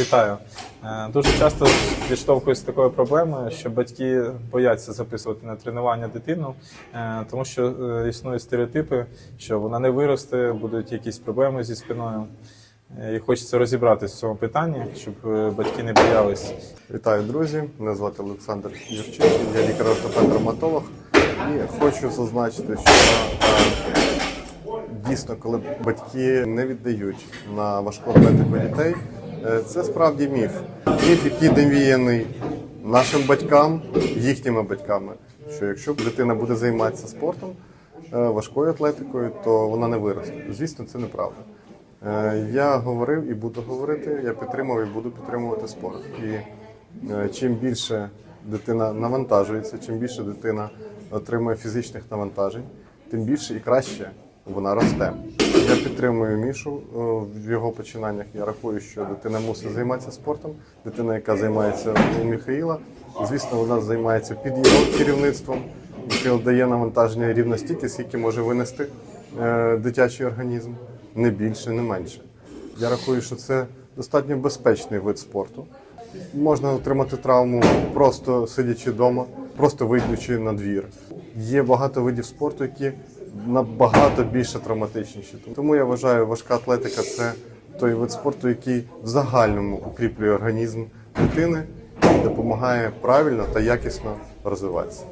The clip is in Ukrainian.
Вітаю. Е, Дуже часто відштовхуюсь з такою проблемою, що батьки бояться записувати на тренування дитину, е, тому що е, існують стереотипи, що вона не виросте, будуть якісь проблеми зі спиною. І хочеться розібратися в цьому питанні, щоб батьки не боялись. Вітаю, друзі! Мене звати Олександр Юрчишин, я лікар-ортопед-травматолог. І хочу зазначити, що дійсно, коли батьки не віддають на важку атлетику дітей, це справді міф. Міф, який навіяний нашим батькам, їхніми батьками. Що якщо дитина буде займатися спортом, е, важкою атлетикою, то вона не виросте. Звісно, це неправда. Е, Я говорив і буду говорити, я підтримував і буду підтримувати спорт. І е, чим більше дитина навантажується, чим більше дитина отримує фізичних навантажень, тим більше і краще вона росте. Я підтримую Мішу е, в його починаннях. Я рахую, що дитина мусить займатися спортом. Дитина, яка займається у Міхаїла, звісно, вона займається під його керівництвом, яке дає навантаження рівно скільки може винести е, дитячий організм, не більше, не менше. Я рахую, що це достатньо безпечний вид спорту. Можна отримати травму просто сидячи вдома, просто вийдучи на двір. Є багато видів спорту, які набагато більше травматичніші. Тому я вважаю, важка атлетика це той вид спорту, який в загальному укріплює організм дитини і допомагає правильно та якісно розвиватися.